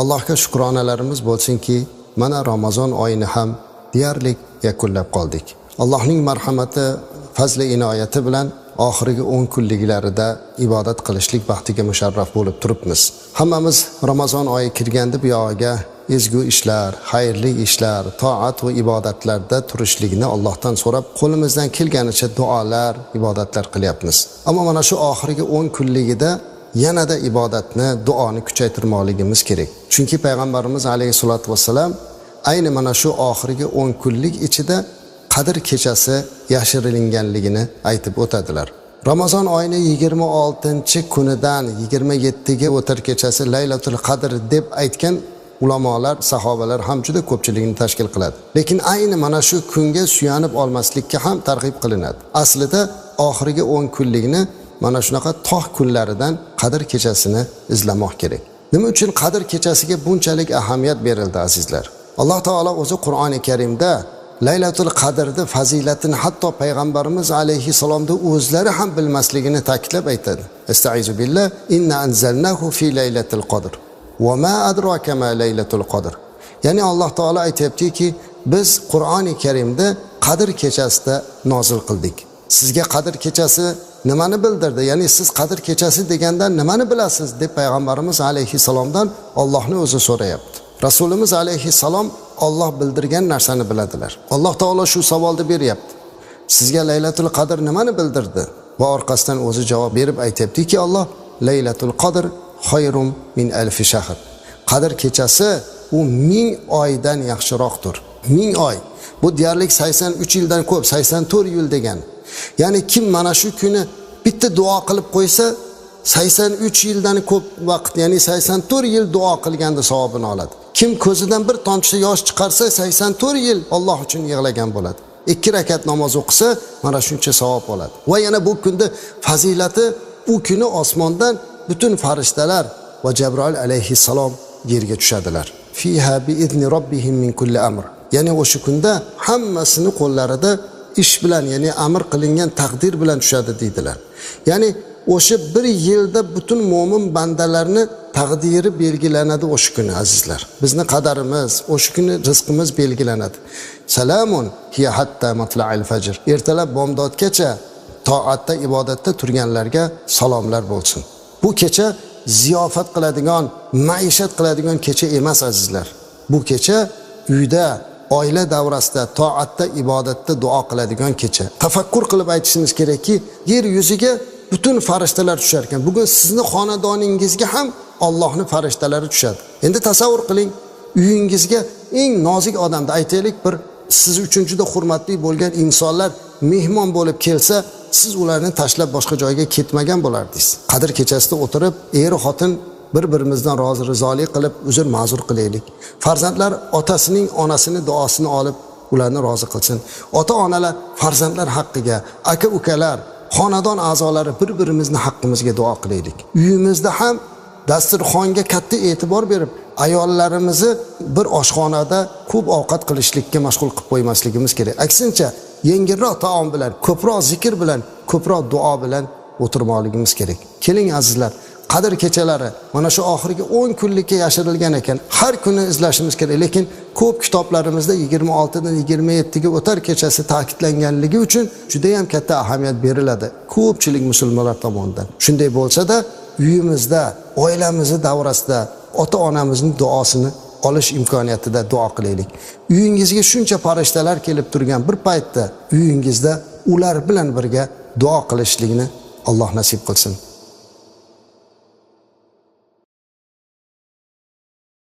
allohga shukronalarimiz bo'lsinki mana ramazon oyini ham deyarli yakunlab qoldik. Allohning marhamati fazli inoyati bilan oxirgi o'n kunliklarida ibodat qilishlik baxtiga musharraf bo'lib turibmiz. Hammamiz ramazon oyi kirganda bu yog'iga ezgu ishlar xayrli ishlar toat va ibodatlarda turishlikni allohdan so'rab qo'limizdan kelganicha duolar ibodatlar qilyapmiz. Ammo mana shu oxirgi o'n kunligida yanada ibodatni duoni kuchaytirmoqligimiz kerak. Chunki payg'ambarimiz alayhissalotu vassalam ayni mana shu oxirgi o'n kunlik ichida qadr kechasi yashirilinganligini aytib o'tadilar. Ramazon oyini yigirma oltinchi kunidan yigirma yettiga o'tar kechasi laylatul qadr deb aytgan ulamolar sahobalar ham juda ko'pchilikni tashkil qiladi. Lekin ayni mana shu kunga suyanib olmaslikka ham targ'ib qilinadi. Aslida oxirgi o'n kunlikni mana shunaqa tog' kunlaridan qadr kechasini izlamoq kerak. Nima uchun qadr kechasiga bunchalik ahamiyat berildi azizlar? Alloh taolo o'zi qur'oni karimda laylatul qadrni fazilatini hatto payg'ambarimiz alayhissalomni o'zlari ham bilmasligini ta'kidlab aytadi. Astaizu billah inna anzalnahu fi laylatil qadr. Va ma adraka ma laylatul qadr? Ya'ni alloh taolo aytyaptiki biz qur'oni karimni qadr kechasida nozil qildik. Sizga qadr kechasi nimani bildirdi? Ya'ni siz qadr kechasi deganda nimani bilasiz? deb payg'ambarimiz alayhissalomdan ollohni o'zi so'rayapti. Rasulimiz alayhissalom olloh bildirgan narsani biladilar. Alloh taolo shu savolni beryapti. Sizga laylatul qadr nimani bildirdi? Va orqasidan o'zi javob berib aytyaptiki olloh laylatul qadr xayrum min alfi shahr. Qadr kechasi u ming oydan yaxshiroqdir. Ming oy. Bu deyarli sakson uch yildan ko'p sakson to'rt yil degani ya'ni kim mana shu kuni bitta duo qilib qo'ysa sakson uch ko'p vaqt ya'ni sakson to'rt yil duo qilganda savobini oladi kim ko'zidan bir tomchi yosh chiqarsa sakson to'rt yil olloh uchun yig'lagan bo'ladi. İkki rakat namoz o'qisa mana shuncha savob oladi. Va yana bu kunda fazilati u kuni osmondan butun farishtalar va jabroil alayhissalom yerga tushadilar. Fiha bi izni robbihim min kulli amr. Ya'ni o'sha kunda hammasini qo'llarida ish bilan ya'ni amr qilingan taqdir bilan tushadi deydilar. Ya'ni o'sha bir yilda butun mo'min bandalarni taqdiri belgilanadi o'sha kuni azizlar. Bizni qadarimiz o'sha kuni rizqimiz belgilanadi. Salamun hiya hatta matlail fajr. Ertalab bomdodgacha toatda ibodatda turganlarga salomlar bo'lsin. Bu kecha ziyofat qiladigan maishat qiladigan kecha emas azizlar. Bu kecha uyda oila davrasida toatda ibodatda duo qiladigan kecha. Tafakkur qilib aytishimiz kerakki yer yuziga butun farishtalar tushar ekan bugun sizni xonadoningizga ham ollohni farishtalari tushadi. Endi tasavvur qiling uyingizga eng nozik odamni aytaylik bir siz uchun juda hurmatli bo'lgan insonlar mehmon bo'lib kelsa siz ularni tashlab boshqa joyga ketmagan bo'lardingiz. Qadr kechasida o'tirib er xotin bir birimizdan rozi rizolik qilib uzr ma'zur qilaylik. Farzandlar otasining onasini duosini olib ularni rozi qilsin. Ota onalar farzandlar haqqiga aka ukalar xonadon a'zolari bir birimizni haqqimizga duo qilaylik. Uyimizda ham dasturxonga katta e'tibor berib ayollarimizni bir oshxonada ko'p ovqat qilishlikka mashg'ul qilib qo'ymasligimiz kerak. Aksincha yengilroq taom bilan ko'proq zikr bilan ko'proq duo bilan o'tirmoqligimiz kerak. Keling azizlar qadr kechalari mana shu oxirgi o'n kunlikka yashirilgan ekan. Har kuni izlashimiz kerak lekin ko'p kitoblarimizda yigirma oltidan yigirma yettiga o'tar kechasi ta'kidlanganligi uchun judayam katta ahamiyat beriladi ko'pchilik musulmonlar tomonidan. Shunday bo'lsada uyimizda oilamizni davrasida ota onamizni duosini olish imkoniyatida duo qilaylik. Uyingizga shuncha farishtalar kelib turgan bir paytda uyingizda ular bilan birga duo qilishlikni alloh nasib qilsin.